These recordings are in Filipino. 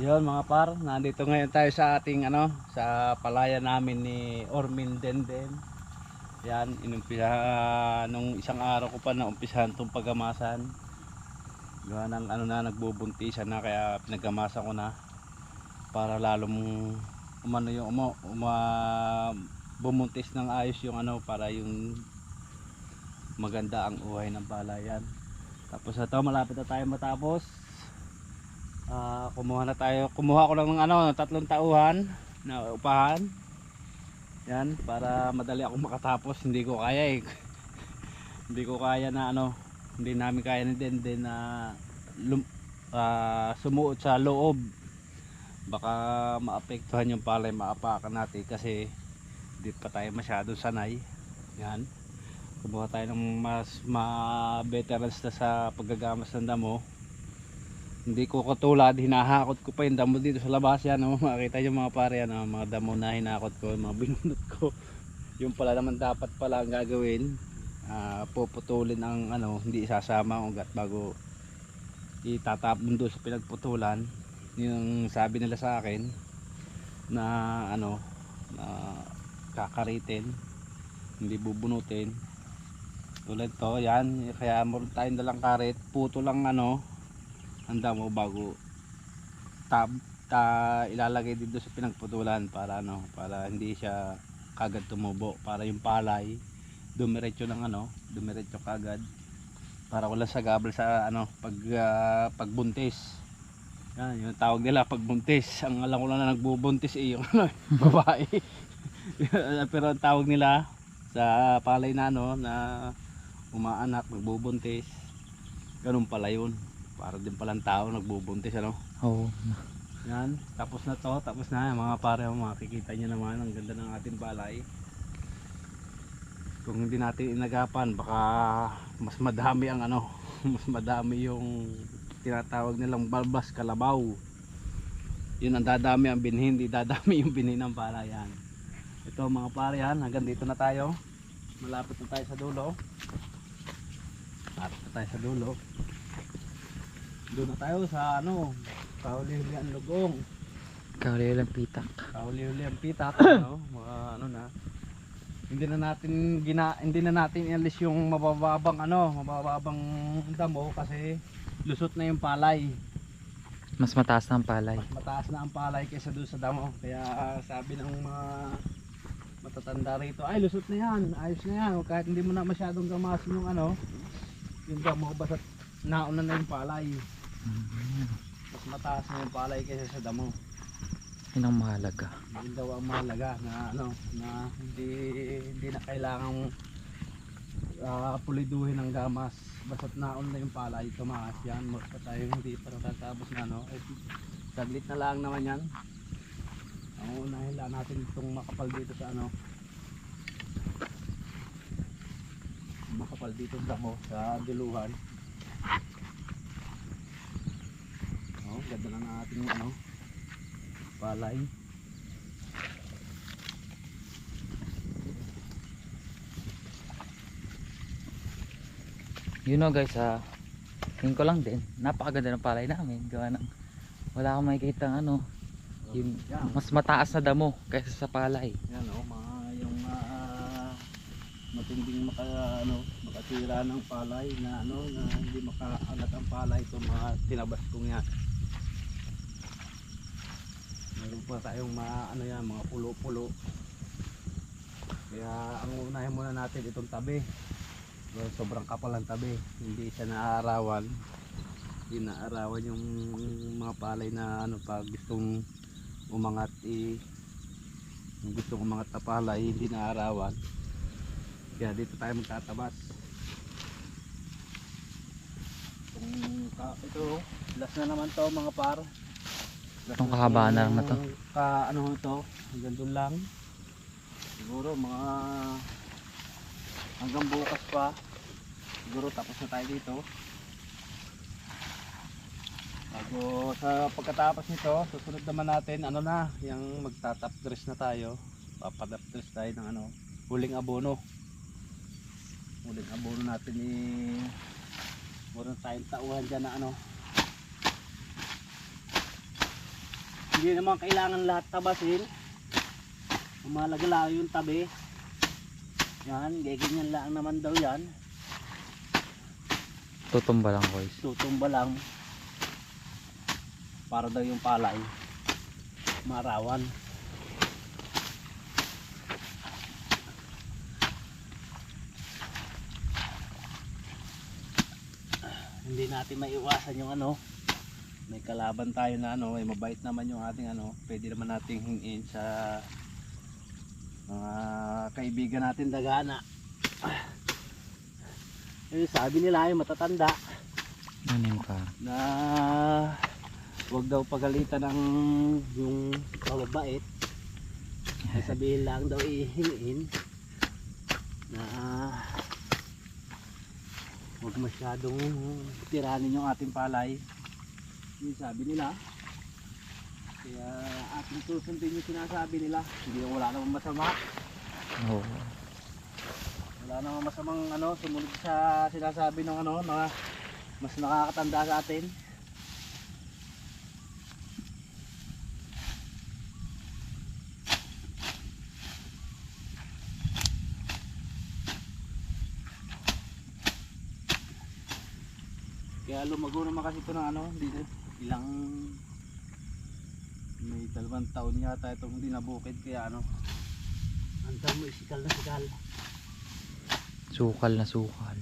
Yun mga par, nandito ngayon tayo sa ating ano, sa palaya namin ni Ormin Denden. Yan, inumpisa nung isang araw ko pa na umpisahan tong pagamasan. Gawa ng ano na nagbubuntisan na kaya pinagamasan ko na para lalong umano yung umo, uma, bumuntis ng ayos yung ano para yung maganda ang uhay ng palayan. Tapos ito malapit na tayo matapos. Ah, kumuha na tayo. Kumuha ko ng ano, tatlong tauhan na upahan. Yan, para madali akong makatapos. Hindi ko kaya eh. hindi ko kaya na ano, hindi namin kaya ni Denden na lum, ah, sumuot sa loob. Baka maapektuhan yung palay, maapakan natin kasi hindi pa tayo masyado sanay. Yan. Kumuha tayo ng mas ma-veterans na sa paggagamas ng damo hindi ko katulad hinahakot ko pa yung damo dito sa labas yan oh. makita yung mga pare yan oh. mga damo na hinakot ko mga binunot ko yung pala naman dapat pala ang gagawin ah, puputulin ang ano hindi isasama ang ugat bago itatapon doon sa pinagputulan yung sabi nila sa akin na ano na kakaritin hindi bubunutin tulad to yan kaya meron tayong dalang karit puto lang ano handa mo bago tab ta ilalagay dito sa pinagputulan para ano para hindi siya kagad tumubo para yung palay dumiretso ng ano dumiretso kagad para wala sa gabal sa ano pag ah, pagbuntis. Yan yung tawag nila pagbuntis. Ang alam ko lang na nagbubuntis eh yung ano, babae. Pero ang tawag nila sa palay na ano na umaanak nagbubuntis ganun pala yun para din palang tao nagbubuntis ano? Oo. yan. Tapos na to tapos na. Mga pare makikita nyo naman. Ang ganda ng ating balay. Kung hindi natin inagapan baka mas madami ang ano mas madami yung tinatawag nilang balbas kalabaw. Yun ang dadami ang binhi hindi dadami yung binhi ng palayan ito mga pare yan. Hanggang dito na tayo. Malapit na tayo sa dulo. Malapit na tayo sa dulo doon na tayo sa ano kauli-huli ang lugong. Kauli lang pitak. kauli-huli ang pitak ano, mga ano na. Hindi na natin gina hindi na natin inalis yung mabababang ano mabababang damo kasi lusot na yung palay. Mas mataas na ang palay. mas mataas na ang palay kaysa doon sa damo. Kaya sabi ng mga matatanda rito ay lusot na yan. Ayos na yan. Kahit hindi mo na masyadong gamasin yung ano yung damo basta nauna na yung palay mas mataas na yung palay kaysa sa damo. Yun ang mahalaga. yun daw ang mahalaga na ano na hindi hindi na kailangang ah, puliduhin ng gamas. Basta't naon na yung palay tumaas yan. Basta tayo hindi pa natatapos na ano eh, saglit na lang naman yan. Ang unahin lang natin itong makapal dito sa ano makapal dito sa damo sa diluhan oh ganda na natin yung ano palay You know guys, ah, tingin ko lang din, napakaganda ng palay namin. Gawa ng, wala akong makikita ng ano, yung mas mataas na damo kaysa sa palay. Yan oh, mga yung ah, matinding maka ano, makatira ng palay na ano na hindi makaangat ang palay ito mga tinabas kong yan. Meron pa tayong mga ano yan, mga pulo-pulo. Kaya ang unahin muna natin itong tabi. Sobrang kapal ang tabi, hindi siya naaarawan. Hindi naaarawan yung mga palay na ano pag gustong umangat i yung gustong umangat na palay hindi naarawan kaya dito tayo magtatabas ito last na naman to mga par Itong kahabaan na lang na to. ka ano to hanggang lang siguro mga hanggang bukas pa siguro tapos na tayo dito Bago sa pagkatapos nito, susunod naman natin ano na, yung magtatap dress na tayo. Papadap dress tayo ng ano, huling abono. Huling abono natin ni Meron tayong tauhan dyan na ano. Hindi naman kailangan lahat tabasin. Umalaga lang yung tabi. Yan, ganyan lang naman daw yan. Tutumba lang guys. Tutumba lang. Para daw yung palay. Marawan. Hindi natin maiwasan yung ano. May kalaban tayo na ano, may mabait naman yung ating ano. Pwede naman nating hingin sa mga kaibigan natin dagana. Eh, sabi nila yung matatanda Ano yung ka? na wag daw pagalitan ng yung pababait Ay, sabihin lang daw ihingin na wag masyadong tiranin yung ating palay yun sabi nila. Kaya ating susundin yung sinasabi nila. Hindi wala namang masama. Oo. wala namang masamang ano sumunod sa sinasabi ng ano mga mas nakakatanda sa atin. Kaya lumago naman kasi ito ng ano dito ilang may dalawang taon yata itong hindi nabukid kaya ano ang damo isikal na sikal Sukal na sukal.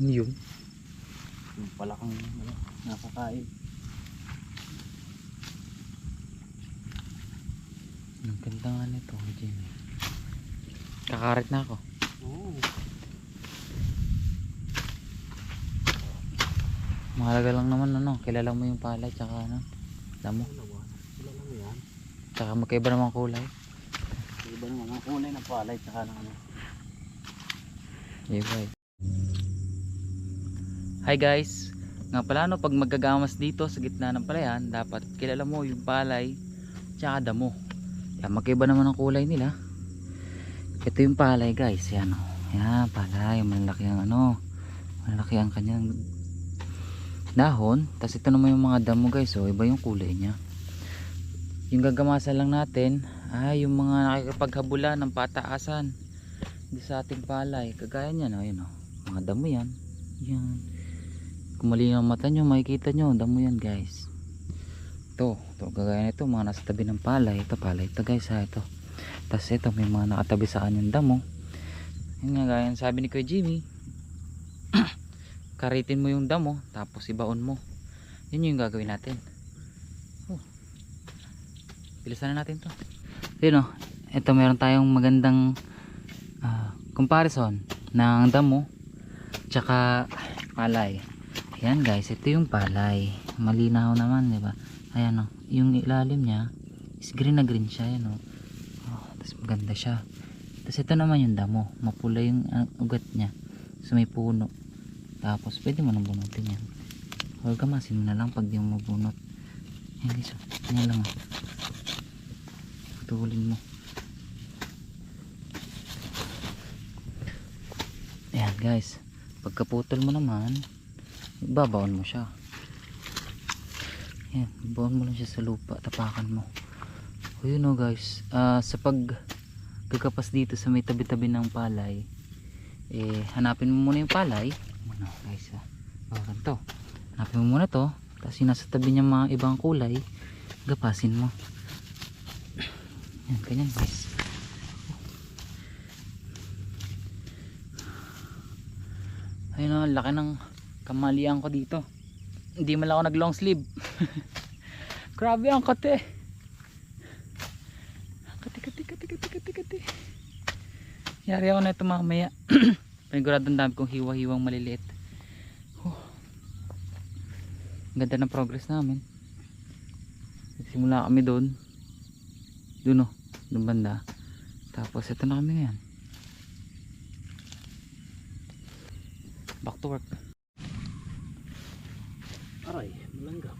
Ano yun? yung pala kang ano, nakakain Ang ganda nga nito, Jimmy. Kakarit na ako. oo Mahalaga lang naman ano, kilala mo yung palay tsaka ano, damo. dalawa sila lang yan Tsaka magkaiba naman kulay. iba naman ang kulay ng palay tsaka ng ano Yeah, right. Hi guys! Nga pala no, pag magagamas dito sa gitna ng palayan, dapat kilala mo yung palay tsaka damo. Yan, magkaiba naman ang kulay nila. Ito yung palay guys, yan o. Yan, palay, malaki ang ano, malaki ang kanyang dahon. Tapos ito naman yung mga damo guys, oh, iba yung kulay niya. Yung gagamasan lang natin, ay yung mga nakikipaghabula ng pataasan di sa ating palay kagaya niyan oh, yun, oh. mga damo yan yan kung mali ang mata nyo makikita nyo damo yan guys. Ito, ito kagaya nito mga nasa tabi ng palay. Ito palay ito guys ha ito. Tapos ito may mga nakatabi sa kanyang damo. Yun nga gaya sabi ni Kuya Jimmy karitin mo yung damo tapos ibaon mo. Yun yung gagawin natin. Oh. bilisan na natin to. Yun oh. Ito meron tayong magandang ah, comparison ng damo tsaka palay ayan guys ito yung palay. Malinaw naman di ba? Ayan o yung ilalim niya is green na green siya ayan o oh, tapos maganda siya. Tapos ito naman yung damo. Mapula yung ah, ugat niya. Sa may puno. Tapos pwede mo nang bunutin yan. O gamasin mo na lang pag di mo mabunot. Ayan guys o yan lang o tutulin mo. Ayan guys, pagkaputol mo naman, babaon mo siya. Yan baon mo lang siya sa lupa tapakan mo. O yun o guys. Uh, sa pag kakapas dito sa may tabi tabi ng palay eh hanapin mo muna yung palay. Muna guys ah. ha bawakan to hanapin mo muna to tapos yung nasa tabi niya mga ibang kulay gapasin mo. Yan ganyan guys. Ayun oh, o laki ng kamalian ko dito. Hindi man lang ako nag long sleeve. Grabe ang kate. Kati, kati, kati, kati, kati, kati. Yari ako na ito mamaya. Paniguradong dami kong hiwa-hiwang maliliit. Oh. Ganda ng progress namin. Nagsimula kami doon. Doon o. Doon banda. Tapos ito na kami ngayon. Back to work. Aray, malangga.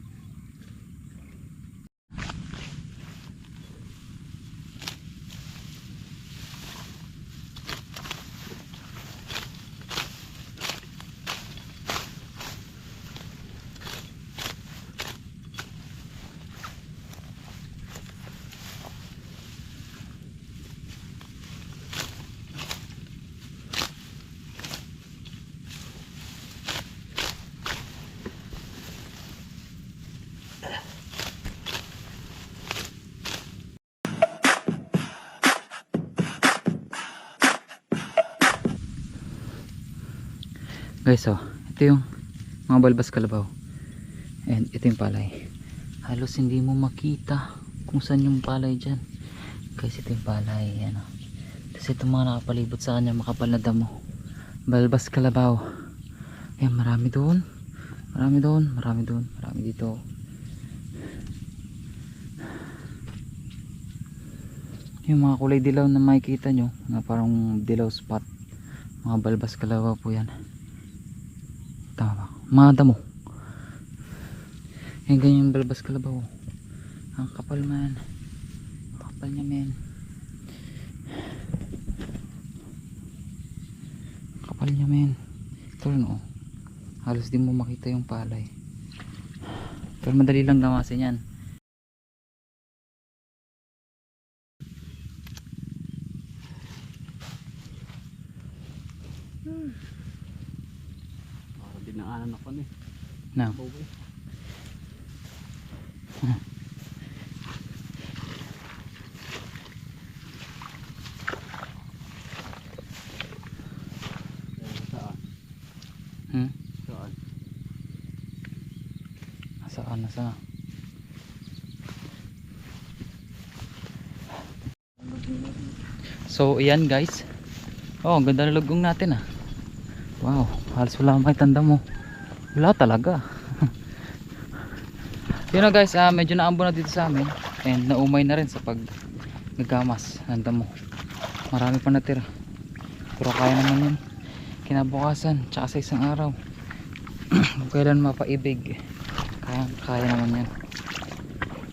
Guys, oh, ito yung mga balbas kalabaw. And ito yung palay. Halos hindi mo makita kung saan yung palay dyan. Guys, ito yung palay. Yan, oh. Tapos itong mga nakapalibot sa kanya, makapal na damo. Balbas kalabaw. Ayan, marami doon. Marami doon, marami doon, marami dito. Yung mga kulay dilaw na makikita nyo, na parang dilaw spot. Mga balbas kalabaw po yan. Tama. Mga damo. Yan ganyan balbas kalabaw ang kapal man. Kapal niya men kapal niya men ito rin oh halos di mo makita yung palay. Pero madali lang gamasin yan Parang dinaanan ako ni. Saan? hmm? Saan? Nasaan? So, ayan guys. Oh, ang ganda ng lugong natin ah. Wow, halos wala makita tanda mo. Wala talaga. Yun na guys, ah, medyo naambo na dito sa amin. And naumay na rin sa pag nagamas ng damo. Marami pa natira. Pero kaya naman yun. Kinabukasan, tsaka sa isang araw. Kung kailan mapaibig kaya, kaya naman yan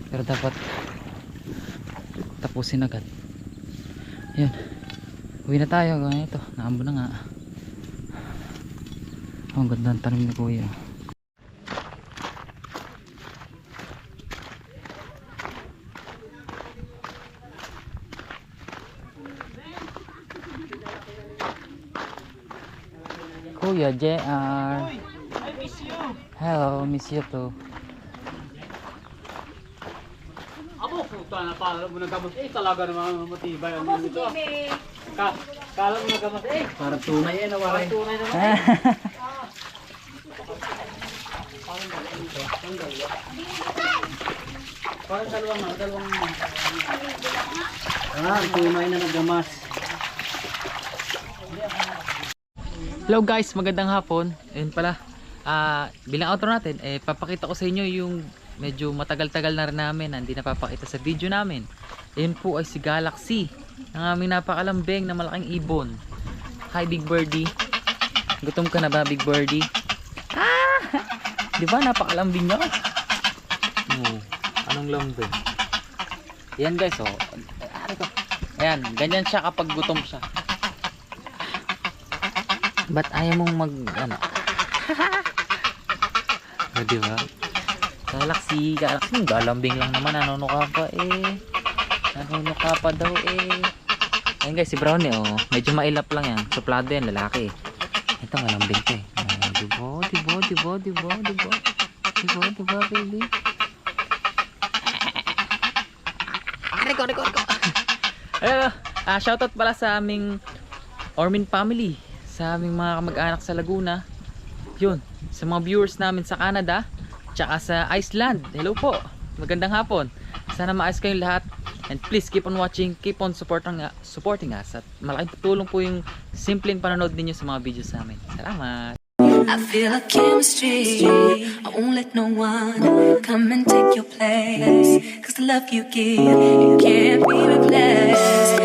pero dapat tapusin agad yan uwi na tayo ganito naambo na nga oh, ang ganda ng tanim ni kuya Kuya JR I miss you. Hello, miss you too. Abo, puta na pala mo nagamos. Eh, talaga naman matibay ang ano nito. Ka, kala mo nagamos. Eh, parang tunay eh, nawaray. Parang tunay naman. Parang dalawang, dalawang. Ah, tunay na nagamas. Hello guys, magandang hapon. Ayun pala. Ah, bilang outro natin, eh papakita ko sa inyo yung medyo matagal-tagal na rin namin na hindi napapakita sa video namin. Ayun po ay si Galaxy. Ang aming napakalambing na malaking ibon. Hi Big Birdie. Gutom ka na ba Big Birdie? Di ba napakalambing niya? Oo. Anong lambing? Yan guys, oh. Ano to? Ayan, ganyan siya kapag gutom siya. Ba't ayaw mong mag, ano? o, diba? Galaxy, Galaxy, galambing lang naman, nanono ka pa eh. Nanono ka pa daw eh. Ayun guys, si Brownie, oh. Medyo mailap lang yan. Suplado yan, lalaki. Ito, malambing to eh. Oh, diba, diba, diba, diba, diba. Diba, diba, baby. Reko, reko, reko. Ayun, ah, shoutout pala sa aming Ormin family sa aming mga kamag-anak sa Laguna Yun, sa mga viewers namin sa Canada, tsaka sa Iceland. Hello po. Magandang hapon. Sana maayos kayong lahat. And please keep on watching, keep on supporting, supporting us. At malaking tulong po yung simpleng panonood ninyo sa mga videos namin. Salamat! I feel a chemistry. I won't let no one come and take your place. Cause the love you give, it can't be replaced.